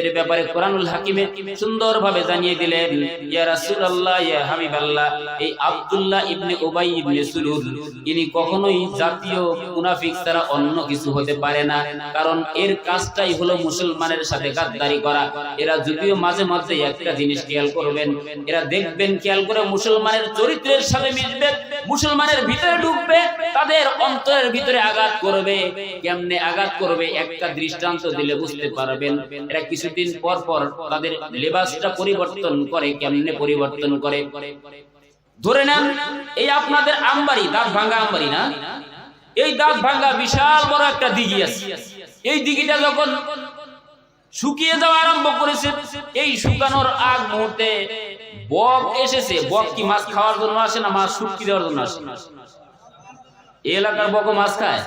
এর ব্যাপারে কোরআনুল হাকিমে জানিয়ে দিলেন, ইয়া ইয়া এই ইবনে ইবনে সুলুল, ইনি কখনোই জাতীয় মুনাফিক ছাড়া অন্য কিছু হতে পারে না। কারণ এর কাজটাই হলো মুসলমানের সাথে গাদ্দারি করা। এরা যদিও মাঝে মাঝে একটা জিনিস খেয়াল করবেন, এরা দেখবেন খেয়াল করে মুসলমানের চরিত্রের সাথে মিশবে, মুসলমানের ভিতরে ঢুকবে, তাদের অন্তরের ভিতরে আঘাত করবে। কেমনে আঘাত করবে, একটা দৃষ্টান্ত দিলে বুঝতে পারবেন। এরা কিছুদিন পর পর তাদের লেবাসটা পরিবর্তন করে, কেমনে পরিবর্তন করে? ধরে নেন, এই আপনাদের আমবাড়ি, দাঁত ভাঙ্গা আমবাড়ি না? এই দাঁত ভাঙ্গা বিশাল বড় একটা দিঘি আছে। এই দিঘিটা যখন শুকিয়ে যাওয়া আরম্ভ করেছে, এই শুকানোর আগ মুহূর্তে বক এসেছে। বক কি মাছ খাওয়ার জন্য আসে না মাছ শুকিয়ে দেওয়ার জন্য আসে? এই এলাকার বক মাছ খায়?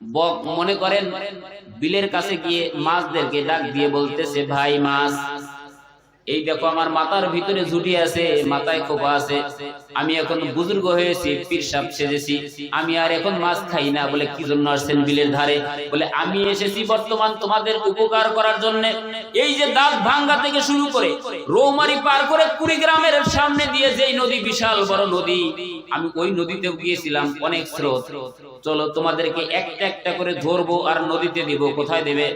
বক মনে করেন বিলের কাছে গিয়ে মাছদেরকে ডাক দিয়ে বলতেছে ভাই মাছ। এই দেখো, আমার মাথার ভিতরে ঝুটি আছে, মাথায় খোপা আছে। আমি এখন বুজুর্গ হয়েছি পীর সাপ সেজেছি। আমি আর এখন মাছ খাই না, বলে কি জন্য আসছেন বিলের ধারে? বলে, আমি এসেছি বর্তমান তোমাদের উপকার করার জন্য। এই যে দাঁত ভাঙ্গা থেকে শুরু করে, রৌমারি পার করে কুড়িগ্রামের সামনে দিয়ে যেই নদী, বিশাল বড় নদী, আমি ওই নদীতে গিয়েছিলাম, অনেক স্রোত। চলো, তোমাদেরকে একটা একটা করে ধরবো আর নদীতে দিব, কোথায় দেবে?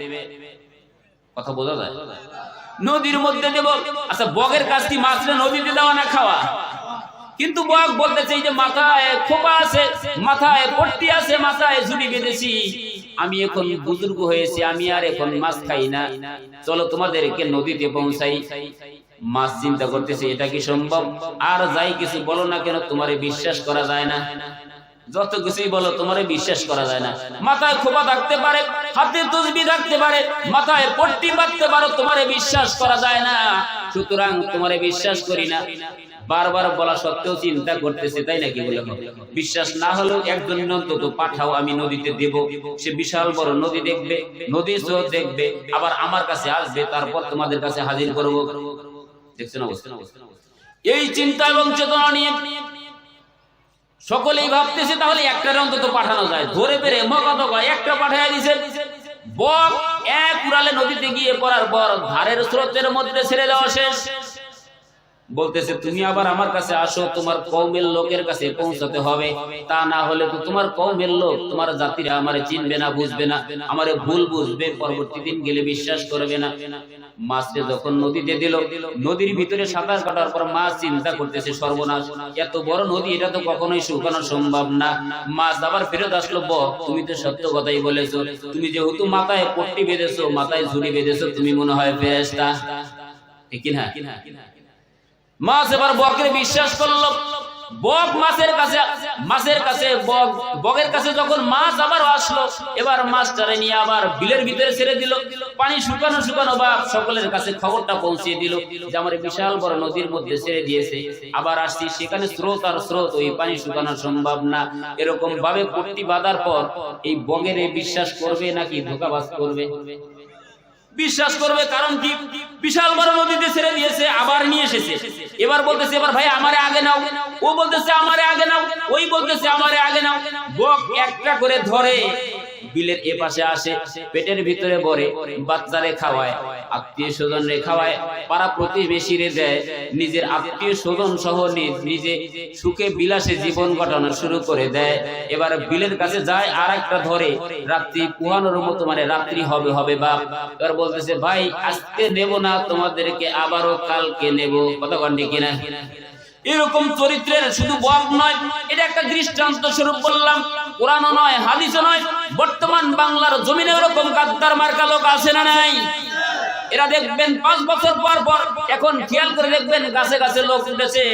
কথা বোঝা যায়? নদীর মধ্যে দেব। আচ্ছা বগের কাছ কি মাছটা নদীতে দেওয়া না খাওয়া? কিন্তু বগ বলতেছে যে মাথায় খোপা আছে, মাথায় পট্টি আছে, মাথায় ঝুড়ি বেঁধেছি। আমি এখন বুজুর্গ হয়েছি, আমি আর এখন মাছ খাই না। চলো তোমাদেরকে নদীতে পৌঁছাই। মাছ চিন্তা করতেছে, এটা কি সম্ভব? আর যাই কিছু বলো না কেন, তোমারে বিশ্বাস করা যায় না। যত কিছুই বলো তোমারে বিশ্বাস করা যায় না। মাথায় খোপা থাকতে পারে, হাতে তসবি থাকতে পারে, মাথায় পট্টি বাঁধতে পারো তোমারে বিশ্বাস করা যায় না। সুতরাং তোমারে বিশ্বাস করি না। বারবার বলা সত্ত্বেও চিন্তা করতেছে, তাই নাকি বলে বিশ্বাস না হলেও একজন অন্তত পাঠাও আমি নদীতে দেব। সে বিশাল বড় নদী দেখবে নদী স্রোত দেখবে, আবার আমার কাছে আসবে, তারপর তোমাদের কাছে হাজির করব। দেখছেন অবস্থা? এই চিন্তা এবং চেতনা নিয়ে সকলেই ভাবতেছে তাহলে একটা অন্তত পাঠানো যায়। ধরে পেরে মগত একটা পাঠাইয়া দিছে। বক এক উড়ালে নদীতে গিয়ে পড়ার পর ধারের স্রোতের মধ্যে ছেড়ে দেওয়া শেষ। বলতেছে, তুমি আবার আমার কাছে আসো, তোমার কৌমের লোকের কাছে পৌঁছাতে হবে। তা না হলে তো তোমার কৌমের লোক, তোমার জাতিরা আমার চিনবে না, বুঝবে না। আমারে ভুল বুঝবে, পরবর্তী দিন গেলে বিশ্বাস করবে না। মাছকে যখন নদীতে দিল, নদীর ভিতরে সাঁতার কাটার পর মাছ চিন্তা করতেছে সর্বনাশ। এত বড় নদী, এটা তো কখনোই শুকানো সম্ভব না। মাছ আবার ফেরত আসলো, ব, তুমি তো সত্য কথাই বলেছ। তুমি যেহেতু মাথায় পট্টি বেঁধেছো, মাথায় ঝুড়ি বেঁধেছো, তুমি মনে হয় ফেরেস্তা ঠিক না মাছ এবার বকের বিশ্বাস করল। বক মাছের কাছে মাছের কাছে বক, বকের কাছে যখন মাছ আবার আসলো, এবার মাছটারে নিয়ে আবার বিলের ভিতরে ছেড়ে দিল। পানি শুকানো শুকানো বা সকলের কাছে খবরটা পৌঁছিয়ে দিল যে আমার বিশাল বড় নদীর মধ্যে ছেড়ে দিয়েছে। আবার আসছি, সেখানে স্রোত আর স্রোত, ওই পানি শুকানো সম্ভব না। এরকম ভাবে পট্টি বাঁধার পর এই বগের বিশ্বাস করবে নাকি ধোকাবাজ করবে? বিশ্বাস করবে, কারণ কি? বিশাল বড় নদীতে ছেড়ে দিয়েছে, আবার নিয়ে এসেছে। এবার বলতেছে, এবার ভাই, আমারে আগে নাও। ও বলতেছে, আমারে আগে নাও। ওই বলতেছে, আমারে আগে নাও। বক একটা করে ধরে। বিলের এ পাশে আসে, পেটের ভিতরে ভরে বাচ্চারে খাওয়ায়, আত্মীয় স্বজন রে খাওয়ায়, পাড়া প্রতিবেশীরে দেয়, নিজের আত্মীয় স্বজন সহ নিজে সুখে বিলাসে জীবন কাটানো শুরু করে দেয়। এবার বিলের কাছে যায় আর একটা ধরে, রাত্রি পুহানোর মতো মানে রাত্রি হবে হবে বাপ। এবার বলতেছে, ভাই, আজকে নেব না, তোমাদেরকে আবারও কালকে নেব। কথা কন্ডি কিনা? এরকম চরিত্রের শুধু বক নয়, এটা একটা দৃষ্টান্ত স্বরূপ বললাম। কোরআন নয় হাদিস নয় বর্তমান বাংলার জমিনে এরকম গাদ্দার মার্কা লোক আছে না নাই? এরা দেখবেন পাঁচ বছর পর পর এখন খেয়াল করে দেখবেন গাছে গাছে লোক উঠেছে।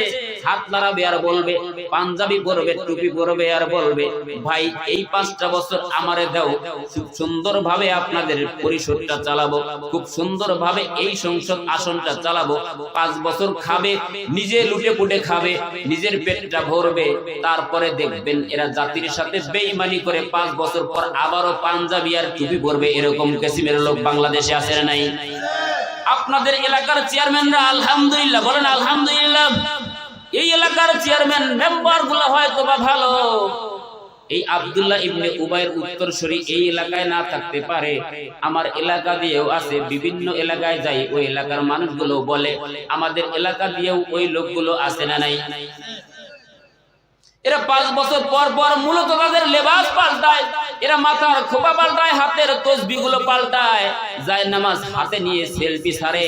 হাত নাড়াবে আর বলবে, পাঞ্জাবি পরবে, টুপি পরবে আর বলবে, ভাই, এই পাঁচটা বছর আমারে দাও, খুব সুন্দর ভাবে আপনাদের পরিষদটা চালাবো, খুব সুন্দর ভাবে এই সংসদ আসনটা চালাবো, পাঁচ বছর খাবে, নিজে লুটে পুটে খাবে, নিজের পেটটা ভরবে, তারপরে দেখবেন এরা জাতির সাথে বেইমানি করে পাঁচ বছর পর আবারও পাঞ্জাবি আর টুপি পরবে, এরকম কেসিমের লোক বাংলাদেশে আসে নাই? আপনাদের এলাকার চেয়ারম্যানরা আলহামদুলিল্লাহ, বলেন আলহামদুলিল্লাহ। এই এলাকার চেয়ারম্যান মেম্বারগুলো হয়তো বা ভালো। এই আব্দুল্লাহ ইবনে উবাইয়ের উত্তরসূরি এই এলাকায় না থাকতে পারে। আমার এলাকা দিয়েও আছে, বিভিন্ন এলাকায় যাই, ওই এলাকার মানুষগুলো বলে, আমাদের এলাকা দিয়েও ওই লোকগুলো আছে না নাই? এরা পাঁচ বছর পর পর মূলত তাদের লেবাস পাল্টায়। এরা মাথার খোপা পাল্টায়, হাতের তসবি গুলো পাল্টায়। যায় নামাজ হাতে নিয়ে সেলফি সারে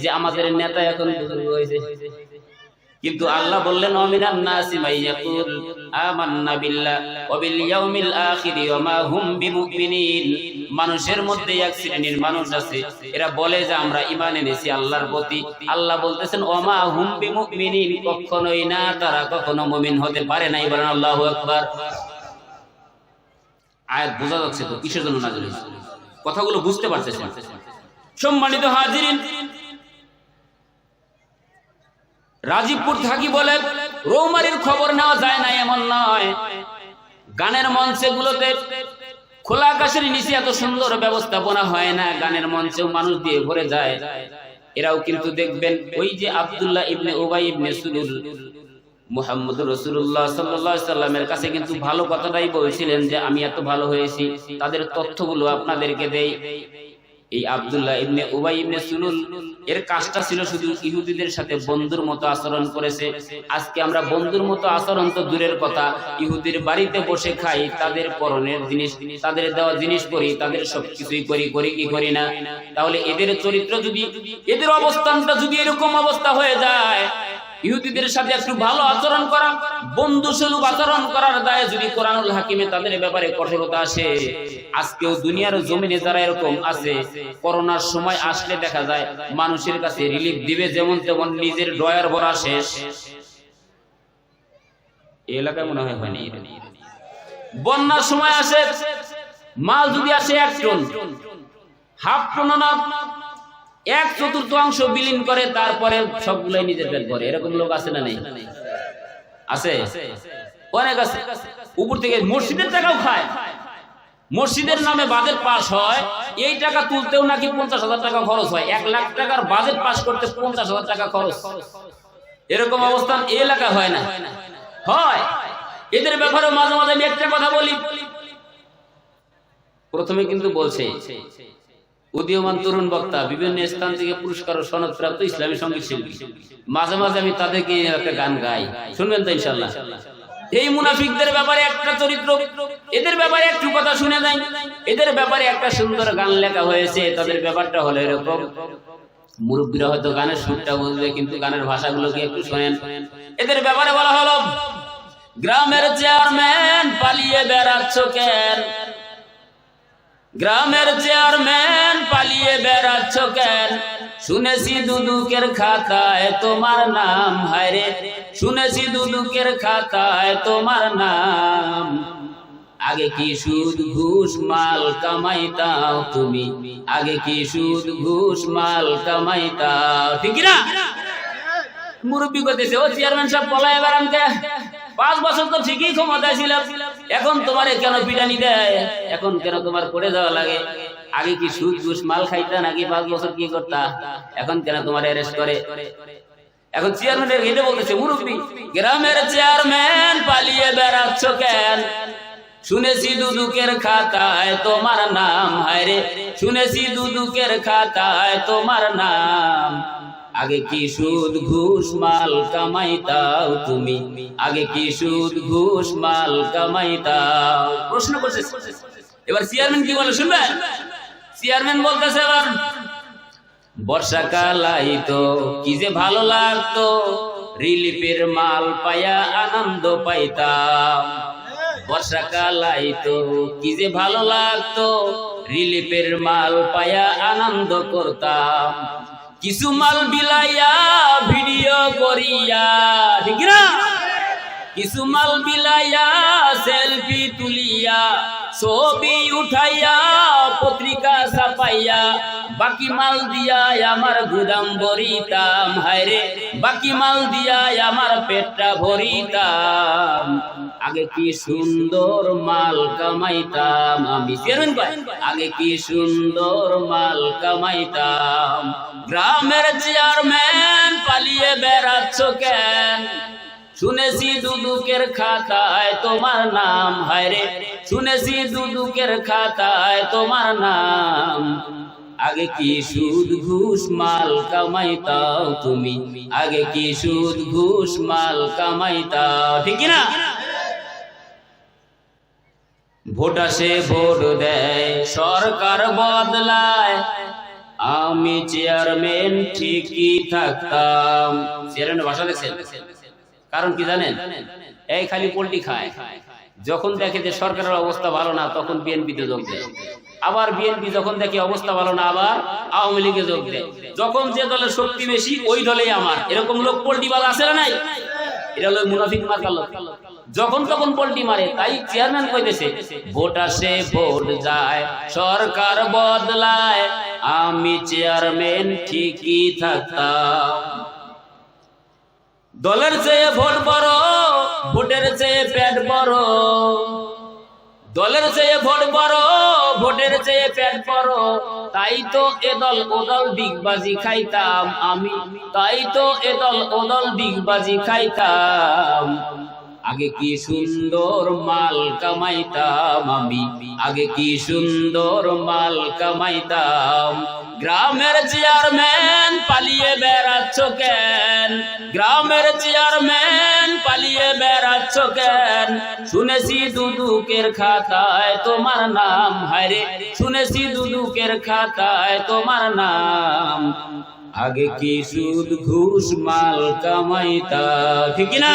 যে আমাদের নেতা এখন হয়েছে। কিন্তু আল্লাহ বললেন, অমিনান নাসি মাইয়াকুল আমান্না বিল্লাহ ওয়া বিল ইয়াউমিল আখির ওয়া মা হুম বিমুমিনিন। মানুষের মধ্যে এক শ্রেণির মানুষ আছে, এরা বলে যে, আমরা ঈমান এনেছি আল্লাহর প্রতি। আল্লাহ বলতেছেন, ওয়া মা হুম বিমুমিনিন। কখনোই না, তারা কখনো মুমিন হতে পারে নাই। বলেন, আল্লাহু আকবার। আয়াত বোঝা যাচ্ছে তো, কিসের জন্য নাযিল হয়েছে? কথাগুলো বুঝতে পারতেছেন। সম্মানিত হাজিরিন রাজীবপুর থাকি বলে, রৌমারির খবর নেওয়া যায় না, এমন নয়। গানের মঞ্চে গুলোতে খোলা আকাশের নিচে এত সুন্দর ব্যবস্থাপনা হয় না, গানের মঞ্চেও মানুষ দিয়ে ভরে যায়। এরাও কিন্তু দেখবেন, ওই যে আব্দুল্লাহ ইবনে ওবাই ইবনে সুলুল মুহাম্মদ রসুল্লাহ সাল্লামের কাছে কিন্তু ভালো কথাটাই বলছিলেন যে, আমি এত ভালো হয়েছি, তাদের তথ্যগুলো আপনাদেরকে দেই। এই আব্দুল্লাহ ইবনে উবাই ইবনে সুলুল এর কাজটা ছিল শুধু ইহুদিদের সাথে বন্ধুর মতো আচরণ করেছে। আজকে আমরা বন্ধুর মতো আচরণ তো দূরের কথা। ইহুদির বাড়িতে বসে খাই, তাদের পরনের জিনিস, তাদের দেওয়া জিনিস করি, তাদের সবকিছুই করি করি কি করি না? তাহলে এদের চরিত্র যদি, এদের অবস্থানটা যদি এরকম অবস্থা হয়ে যায় ইহুদিদের সাথে একটু ভালো আচরণ করা, বন্ধু সুলভ আচরণ করার দায়ে যদি কোরআনুল হাকিমে তাদের ব্যাপারে কঠোরতা আসে, আজকেও দুনিয়ার জমিনে যারা এরকম আছে, করোনার সময় আসলে দেখা যায় মানুষের কাছে রিলিফ দিবে যেমন তেমন নিজের ডয়ার ভরা শেষ। এলাকায় মনে হয় হয়নি। বন্যার সময় আসে, মাল যদি আসে এক টন হাফ টন এক চতুর্থাংশ বিলীন করে, তারপরে সবগুলাই নিজের পেট ভরে এরকম লোক আছে না নেই? আছে? অনেক আছে। উপর থেকে মসজিদের টাকাও খায়। মসজিদের নামে বাজেট পাস হয়। এই টাকা তুলতেও নাকি পঞ্চাশ হাজার টাকা খরচ হয়। এক লাখ টাকার বাজেট পাস করতে পঞ্চাশ হাজার টাকা খরচ। এরকম অবস্থান এই এলাকায় হয় না। হয়। এদের ব্যাপারে মাঝে মাঝে আমি একটা কথা বলি। প্রথমে কিন্তু বলছে উদীয়মান তরুণ বক্তা, বিভিন্ন স্থান থেকে পুরস্কার ও সনদপ্রাপ্ত ইসলামী সংগীত শিল্পী। মাঝে মাঝে আমি তাদেরকে একটা গান গাই। শুনবেন তো ইনশাল্লাহ এই মুনাফিকদের ব্যাপারে একটা চরিত্র, এদের ব্যাপারে একটু কথা শুনে দেয় এদের ব্যাপারে একটা সুন্দর গান লেখা হয়েছে, তাদের ব্যাপারটা হলো এরকম। মুরব্বীরা হয়তো গানের সুরটা বুঝবে, কিন্তু গানের ভাষাগুলো কি একটু শোনেন। এদের ব্যাপারে বলা হলো, গ্রামের চেয়ারম্যান পালিয়ে বেড়াচ্ছ কেন গ্রামের চেয়ারম্যান পালিয়ে বেড়াচ্ছ কেন? শুনেছি দুদুকের খাতায় তোমার নাম হায়রে শুনেছি দুদুকের খাতায় তোমার নাম। আগে কি সুদ, ঘুষ, মাল কামাইতাও তুমি? আগে কি সুদ, ঘুষ, মাল কামাইতাও? ঠিক না মুরব্বী করতেছে ও চেয়ারম্যান সাহেব, পলায় বেড়ানকে। পাঁচ বছর তো ঠিকই ক্ষমতায় ছিলাম। এখন তোমারে কেন পিটানি দেয়? এখন কেন তোমার করে যাওয়া লাগে? আগে কি সুদ ঘুষ মাল খাইতা নাকি পাঁচ বছর কি করতা? এখন কেন তোমার অ্যারেস্ট করে? এখন চেয়ারম্যানের এটা বলতেছে, মুরব্বী, গ্রামের চেয়ারম্যান পালিয়ে বেড়াচ্ছ কেন? শুনেছি দুদুকের খাতায় তোমার নাম হায়রে শুনেছি দুদুকের খাতায় তোমার নাম। আগে কি সুদ ঘুষ মাল কামাইতাও তুমি? আগে কি সুদ ঘুষ মাল কামাইতাও প্রশ্ন করছে। এবার চেয়ারম্যান কি বলে শুনবেন চেয়ারম্যান বলতেছে এবার, বর্ষাকাল আইতো, কি যে ভালো লাগতো। রিলিফের মাল পায়া আনন্দ পাইতাম। বর্ষাকাল আইতো, কি যে ভালো লাগতো। রিলিফের মাল পায়া আনন্দ করতাম। কিছু মাল বিলাইয়া ভিডিও করিয়া ঠিক না কিছু মাল বিলাইয়া সেলফি তুলিয়া, ছবি উঠাইয়া, পত্রিকা ছাপাইয়া, বাকি মাল দিয়া আমার গুদাম ভরিতাম। হায়রে, বাকি মাল দিয়া আমার পেটটা ভরিতাম। আগে কি সুন্দর মাল কামাইতাম আমি। ভাই, আগে কি সুন্দর মাল কামাইতাম। গ্রামের চেয়ারম্যান পালিয়ে বেড়াচ্ছ কেন? শুনেছি দুদুকের খাতায় তোমার নাম হায়রে শুনেছি দুদুকের খাতায় তোমার নাম। আগে কি সুদ, ঘুষ, মাল কামাইতাও তুমি? আগে কি সুদ, ঘুষ, মাল কামাইতাও ঠিক না ভোট আসে, ভোট দেয়, সরকার বদলায়। আমি চেয়ারম্যান ঠিকই থাকতাম। চেয়ারম্যানের ভাষা দেখছেন? কারণ কি জানেন? এই খালি পোল্ট্রি খায়। যখন দেখে যে সরকারের অবস্থা ভালো না, তখন বিএনপিতে যোগ দেয়। আবার বিএনপি যখন দেখে অবস্থা ভালো না, আবার আওয়ামী লীগে যোগ দেয়। যখন যে দলের শক্তি বেশি, ওই দলেই আমার। এরকম লোক পোল্ট্রি বাল আছে নাই? এটা হলো মুনাফিক মার্কা লোক। যখন তখন পোল্ট্রি মারে, তাই চেয়ারম্যান কইতেছে, ভোট আসে, ভোট যায়, সরকার বদলায়। আমি চেয়ারম্যান ঠিকই থাকতাম। দলের চেয়ে ভোট বড়, ভোটের চেয়ে প্যাট বড়। দলের চেয়ে ভোট বড়, ভোটের চেয়ে প্যাট বড়। তাই তো এ দল, ও দল ডিগবাজি খাইতাম আমি। তাই তো এ দল, ও দল ডিগবাজি খাইতাম। আগে কি সুন্দর মাল কামাইতাম আমি? আগে কি সুন্দর মাল কামাইতাম? গ্রামের চেয়ারম্যান পালিয়ে বেড়াচ্ছ কেন? গ্রামের চেয়ারম্যান পালিয়ে বেড়াচ্ছ কেন? শুনেছি দুদুকের খাতায় তোমার নাম হায়রে শুনেছি দুদুকের খাতায় তোমার নাম। আগে কি সুদ ঘুষ মাল কামাইতা, ঠিক না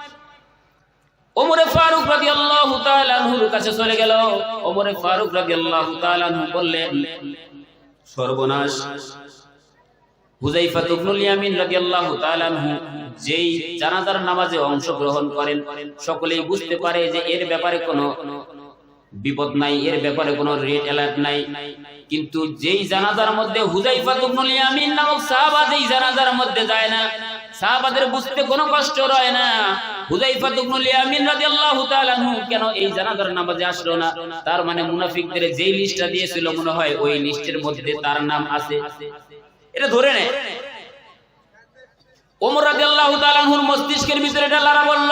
ওমরে ফারুক রাদিয়াল্লাহু তাআলা আনহুর কাছে চলে গেল। ওমরে ফারুক রাদিয়াল্লাহু তাআলা আনহু বললেন, সর্বনাশ। সকলেই বুঝতে পারে যে এর ব্যাপারে কোনো বিপদ নাই, এর ব্যাপারে কোনো নাই। কিন্তু যেই জানাজার মধ্যে হুযাইফা ইবনুল ইয়ামিন নামক সাহাবা যেই জানাজার মধ্যে যায় না সাহাবাদের বুঝতে কোনো কষ্ট রয় না। হুযাইফা ইবনুল ইয়ামিন রাদিয়াল্লাহু তাআলা আনহু কেন এই জানাজার নামাজে আসলো না? তার মানে মুনাফিকদের যেই লিস্টটা দিয়েছিল মনে হয় ওই লিস্টের মধ্যে তার নাম আছে। এটা ধরে নেয় ওমর রাদিয়াল্লাহু তাআলা আনহুর মস্তিষ্কের ভিতরে এটা লারা বলল।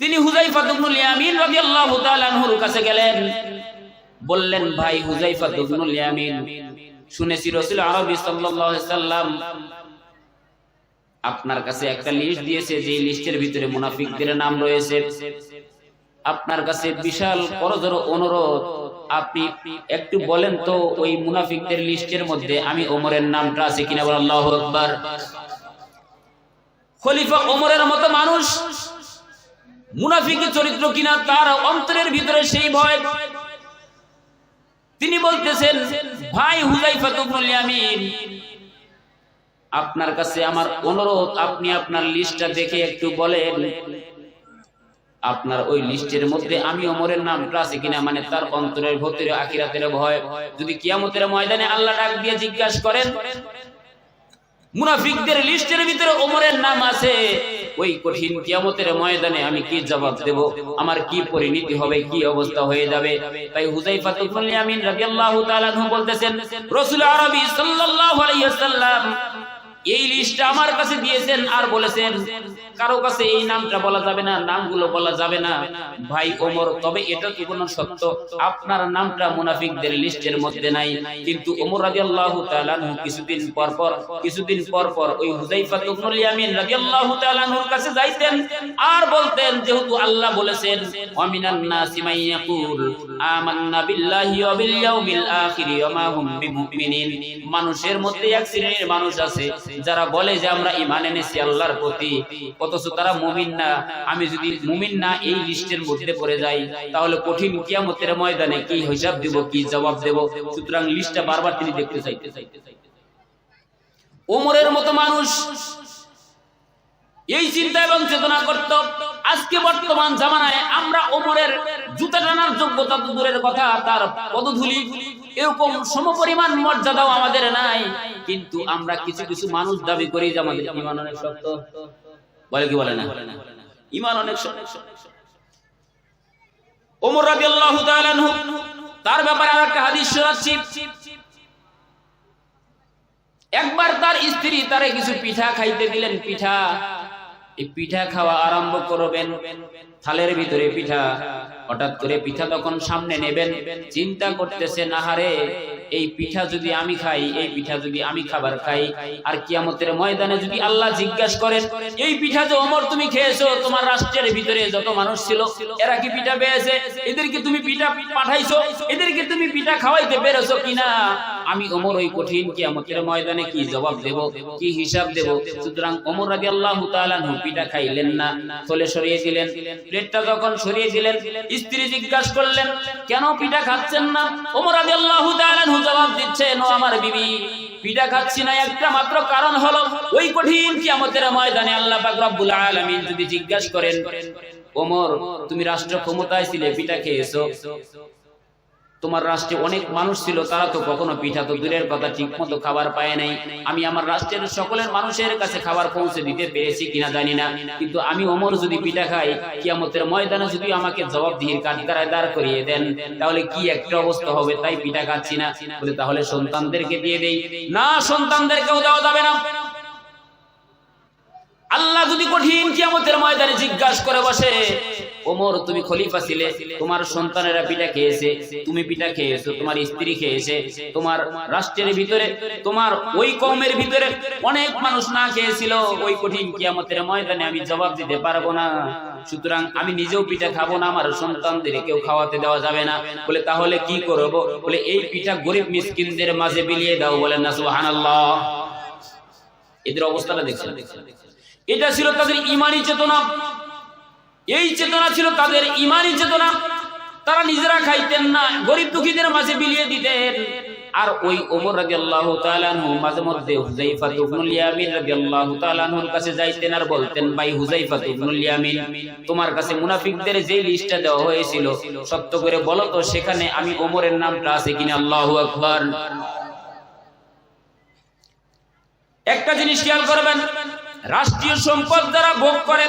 তিনি হুযাইফা ইবনুল ইয়ামিন রাদিয়াল্লাহু তাআলা আনহুর কাছে গেলেন। বললেন, ভাই, হুযাইফা ইবনুল ইয়ামিন শুনেছি রাসূল আরবি সাল্লাম। আপনার কাছে একটা লিস্ট দিয়েছে, যে লিস্টের ভিতরে মুনাফিকদের নাম রয়েছে। আপনার কাছে বিশাল করজোর অনুরোধ। আপনি একটু বলেন তো, ওই মুনাফিকদের লিস্টের মধ্যে আমি ওমরের নামটা আছে কিনা বল আল্লাহু আকবার। খলিফা ওমরের মতো মানুষ মুনাফিকের চরিত্র কিনা, তার অন্তরের ভিতরে সেই ভয়। তিনি বলতেছেন ভাই হুজাইফা ইবনুল ইয়ামিন, আপনার কাছে আমার অনুরোধ, আপনি আপনার লিস্টটা দেখে একটু বলেন। আপনার ওই লিস্টের মধ্যে আমি ওমরের নামটা আছে কিনা মানে তার অন্তরের, ভেতরে, আখিরাতের ভয়। যদি কিয়ামতের ময়দানে আল্লাহ ডাক দিয়ে জিজ্ঞাসা করেন, মুনাফিকদের লিস্টের ভিতরে ওমরের নাম আছে। ওই কঠিন কিয়ামতের ময়দানে আমি কি জবাব দেব? আমার কি পরিণতি হবে? কি অবস্থা হয়ে যাবে? তাই হুজাইফা ইবনুল ইয়ামিন রাদিয়াল্লাহু তাআলা বলতেছেন, রাসূল আরবী সাল্লাল্লাহু আলাইহি ওয়াসাল্লাম এই লিস্টটা আমার কাছে দিয়েছেন আর বলেছেন, কারও কাছে এই নামটা বলা যাবে না, নামগুলো বলা যাবে না। ভাই ওমর, তবে এটা কি কোনো সত্য? আপনার নামটা মুনাফিকদের লিস্টের মধ্যে নাই। কিন্তু ওমর রাদিয়াল্লাহু তাআলা কিছুদিন পর পর, কিছুদিন পর পর ওই ইবনুল ইয়ামিন রাদিয়াল্লাহু কাছে যাইতেন আর বলতেন, যেহেতু আল্লাহ বলেছেন ওয়ামিনান নাসি মান ইয়াকুল, আমান্না বিল্লাহি ওয়া বিল ইয়াউমিল আখির, ওয়া মা হুম বিমুমিনিন। মানুষের মধ্যে এক শ্রেণির মানুষ আছে। যারা বলে যে আমরা ঈমান এনেছি, আল্লাহর প্রতি, অথচ তারা মুমিন না। আমি যদি মুমিন না এই লিস্টের মধ্যে পড়ে যাই, তাহলে কঠিন কিয়ামতের ময়দানে কি হিসাব দেব, কি জবাব দেব? সুতরাং লিস্টটা বারবার তিনি দেখতে চাইতে চাইতে চাইতে মতো মানুষ, এই চিন্তা এবং চেতনা করত, আজকে বর্তমান জামানায় আমরা ওমরের জুতা টানার যোগ্যতা দূরের কথা তার পদধূলি এরকম সমপরিমাণ মর্যাদাও আমাদের নাই। কিন্তু আমরা কিছু কিছু মানুষ দাবি করি যে আমাদের ইমান অনেক শক্ত। বলে কি বলে না? ইমান অনেক ওমর রাদিয়াল্লাহু তাআলা তার ব্যাপারে আরেকটা হাদিস শোনাচ্ছি। একবার তার স্ত্রী তারে কিছু পিঠা খাইতে দিলেন, পিঠা। এই পিঠা খাওয়া আরম্ভ করবেন, থালের ভিতরে পিঠা। হঠাৎ করে পিঠা তখন সামনে নেবেন, চিন্তা করতেছে নাহারে এই পিঠা যদি আমি খাই, এই পিঠা যদি আমি খাবার খাই, আর কিয়ামতের ময়দানে যদি আল্লাহ জিজ্ঞাসা করেন, এই পিঠা যে অমর তুমি খেয়েছো, তোমার রাষ্ট্রের ভিতরে যত মানুষ ছিল, এরা কি পিঠা পেয়েছে? এদেরকে তুমি পিঠা পাঠাইছো? এদেরকে তুমি পিঠা খাওয়াইতে পেরেছ কিনা? আমি ওমর ওই কঠিন কিয়ামতের ময়দানে কি জবাব দেব, কি হিসাব দেব? সুতরাং ওমর রাদিয়াল্লাহু তাআলা পিঠা খাইলেন না, থলে সরিয়ে দিলেন। প্লেটটা যখন সরিয়ে দিলেন, স্ত্রী জিজ্ঞাসা করলেন, কেন পিঠা খাচ্ছেন না? ওমর রাদিয়াল্লাহু তাআলা জবাব দিচ্ছেন, ও আমার বিবি, পিঠা খাচ্ছি না, একটা মাত্র কারণ হলো, ওই কঠিন কিয়ামতের ময়দানে আল্লাহ পাক রব্বুল আলামিন যদি জিজ্ঞাসা করেন, ওমর, তুমি রাষ্ট্র ক্ষমতায় ছিলে, পিঠা খেয়েছো? তোমার রাষ্ট্রে অনেক মানুষ ছিল, তারা তো কখনো পিঠা তো দূরের কথা ঠিক মতো খাবার পায় নাই। আমি আমার রাষ্ট্রের সকলের মানুষের কাছে খাবার পৌঁছে দিতে পেরেছি কিনা জানি না। কিন্তু আমি ওমর যদি পিঠা খাই, কিয়ামতের ময়দানে যদি আমাকে জবাব দিয়ে কাঠগাড়ায় দাঁড় করিয়ে দেন, তাহলে কি একটা অবস্থা হবে? তাই পিঠা খাচ্ছি না। বলে তাহলে সন্তানদেরকে দিয়ে দেই। না, সন্তানদেরকেও দেওয়া যাবে না। আল্লাহ যদি কঠিন কিয়ামতের ময়দানে জিজ্ঞাসা করে বসে ওমর, তুমি খলিফা ছিলে, তোমার সন্তানেরা পিঠা খেয়েছে, তুমি পিঠা খেয়েছো, তোমার স্ত্রী খেয়েছে, তোমার রাষ্ট্রের ভিতরে, তোমার ওই কমের ভিতরে অনেক মানুষ না খেয়েছিল। ওই কঠিন কিয়ামতের ময়দানে আমি জবাব দিতে পারব না। সুতরাং আমি নিজেও পিঠা খাব না, আমার সন্তানদের কেউ খাওয়াতে দেওয়া যাবে না। বলে, তাহলে কি করব? বলে, এই পিঠা গরিব মিসকিনদের মাঝে বিলিয়ে দাও। বলেন না, সুবহানাল্লাহ। এদের অবস্থাটা দেখছেন। এটা ছিল তাদের ইমানি চেতনা। এই চেতনা ছিল তাদের ইমানি চেতনা। তারা নিজেরা খাইতেন না, গরিব দুঃখীদের মাঝে বিলিয়ে দিতেন। আর ওই ওমর রাদিয়াল্লাহু তাআলা মাঝে মধ্যে কাছে যাইতেন আর বলতেন, ভাই তোমার কাছে মুনাফিকদের যে লিস্টটা দেওয়া হয়েছিল, সত্য করে বলো তো, সেখানে আমি ওমরের নামটা আছে কিনা? আল্লাহু আকবার। একটা জিনিস খেয়াল করবেন, রাষ্ট্রীয় সম্পদ যারা ভোগ করে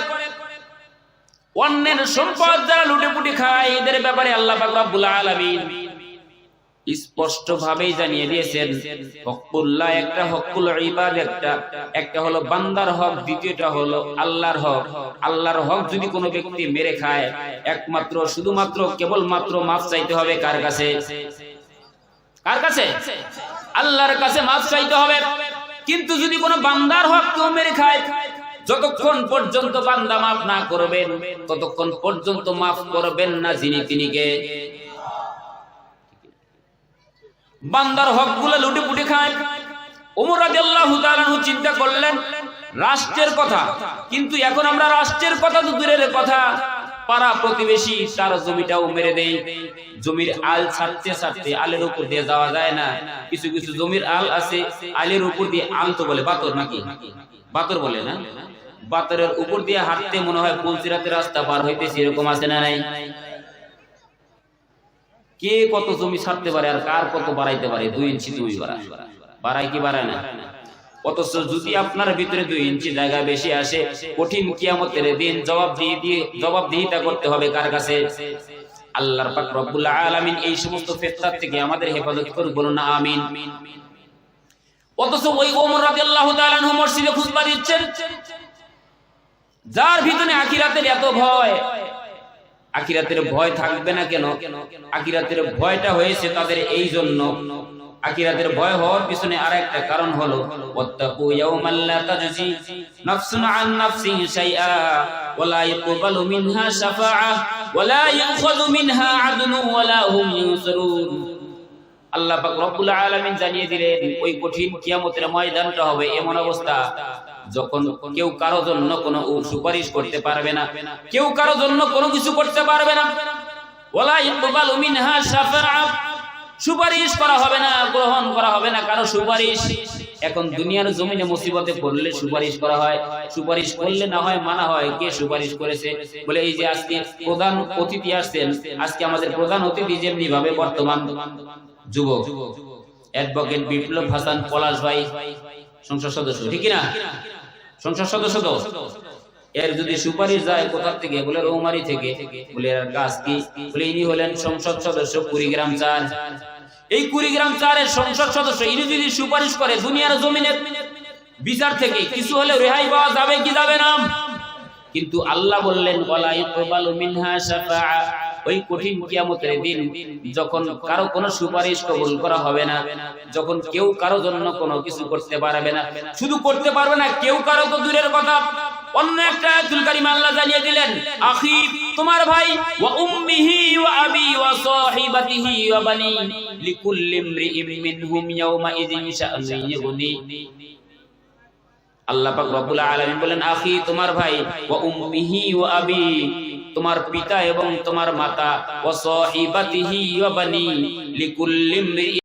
অন্যের সম্পদ যারা লুটে পুটে খায়, এদের ব্যাপারে আল্লাহ পাক আলামিন স্পষ্ট ভাবেই জানিয়ে দিয়েছেন হকুল্লাহ একটা হকুল ইবাদ একটা একটা হলো বান্দার হক, দ্বিতীয়টা হলো আল্লাহর হক। আল্লাহর হক যদি কোনো ব্যক্তি মেরে খায়, একমাত্র, শুধুমাত্র কেবল মাত্র মাফ চাইতে হবে কার কাছে? কার কাছে? আল্লাহর কাছে মাফ চাইতে হবে। কিন্তু যদি কোনো বান্দার হক কেউ মেরে খায় যতক্ষণ পর্যন্ত বান্দা মাফ না করবেন, ততক্ষণ পর্যন্ত মাফ করবেন না যিনি তিনিকে। বান্দার হকগুলো লুটে পুটে খায় চিন্তা করলেন, রাষ্ট্রের কথা। কিন্তু এখন আমরা রাষ্ট্রের কথা তো দূরের কথা। পাড়া প্রতিবেশী তার জমিটাও মেরে দেই জমির আল ছাড়তে ছাড়তে আলের উপর দিয়ে যাওয়া যায় না। কিছু কিছু জমির আল আছে, আলের উপর দিয়ে আল তো বলে বাতর নাকি? বাতর বলে না? বাতরের উপর দিয়ে হাঁটতে মনে হয় পুলসিরাতে রাস্তা পার হইতেছে, এরকম আছে না নাই? কে কত জমি ছাড়তে পারে আর কার কত বাড়াইতে পারে? দুই ইঞ্চি জমি বাড়ায় বাড়ায় কি বাড়ায় না? অথচ যদি আপনার ভিতরে দুই ইঞ্চি জায়গা বেশি আসে, কঠিন কিয়ামতের দিন জবাব দিয়ে দিয়ে জবাবদিহিতা করতে হবে কার কাছে? আল্লাহর পাক রব্বুল আলামিন এই সমস্ত ফিতনাত থেকে আমাদের হেফাজত করুন বলুন আমিন। অথচ ওই ওমর তাআলা আনহু মসজিদে খুতবা দিচ্ছেন। যার ভিতরে আখিরাতের এত ভয়, আখিরাতের ভয় থাকবে না কেন? আখিরাতের ভয়টা হয়েছে তাদের এই জন্য। আকিরাতের ভয় হওয়ার পিছনে আর একটা কারণ হলো ইউনসারুন আল্লাহ পাক রব্বুল জানিয়ে দিলেন, ওই কঠিন কিয়ামতের ময়দানটা হবে এমন অবস্থা যখন কেউ কারও জন্য কোনো সুপারিশ করতে পারবে না। কেউ কারও জন্য কোনো কিছু করতে পারবে না। এখন দুনিয়ার মুসিবতে সুপারিশ করা হয়। সুপারিশ করলে না হয়, মানা হয়, কে সুপারিশ করেছে? বলে এই যে প্রধান অতিথি আজকে আমাদের প্রধান অতিথি যেমনি ভাবে বর্তমান। যুবক অ্যাডভোকেট বিপ্লব হাসান পলাশ ভাই, সংসদ সদস্য, ঠিক না সংসদ সদস্য তো? এর যদি সুপারিশ যায় কোথা থেকে? বলে রৌমারি থেকে। বলে এর কাজ কি? বলে ইনি হলেন সংসদ সদস্য কুড়িগ্রাম চার। এই কুড়িগ্রাম চারের সংসদ সদস্য, ইনি যদি সুপারিশ করে দুনিয়ার জমিনের বিচার থেকে, কিছু হলে রেহাই পাওয়া যাবে কি যাবে না? কিন্তু আল্লাহ বললেন ওয়ালা ইকবালু মিনহা শাফাআ। ওই কঠিন কিয়ামতের দিন যখন কারও কোনো সুপারিশ কবুল করা হবে না, যখন কেউ কারও জন্য কোনো কিছু করতে পারবে না, শুধু করতে পারবে না, কেউ কারও তো দূরের কথা। অন্য একটা আয়াতুল কারিমা আল্লাহ জানিয়ে দিলেন, আখি, তোমার ভাই, ওয়া উম্মিহি ওয়া আবি ওয়া সাহিবাতিহি ওয়া বানি, লিকুল্লি ইমরিইম মিনহুম ইয়াওমা ইযিন শাআনুন ইউগনি। আল্লাহ পাক রব্বুল আলামিন বলেন, আখি, তোমার ভাই, ওয়া উম্মিহি ওয়া আবি তোমার পিতা এবং তোমার মাতা ওয়া সাহিবাতিহি ওয়া বানি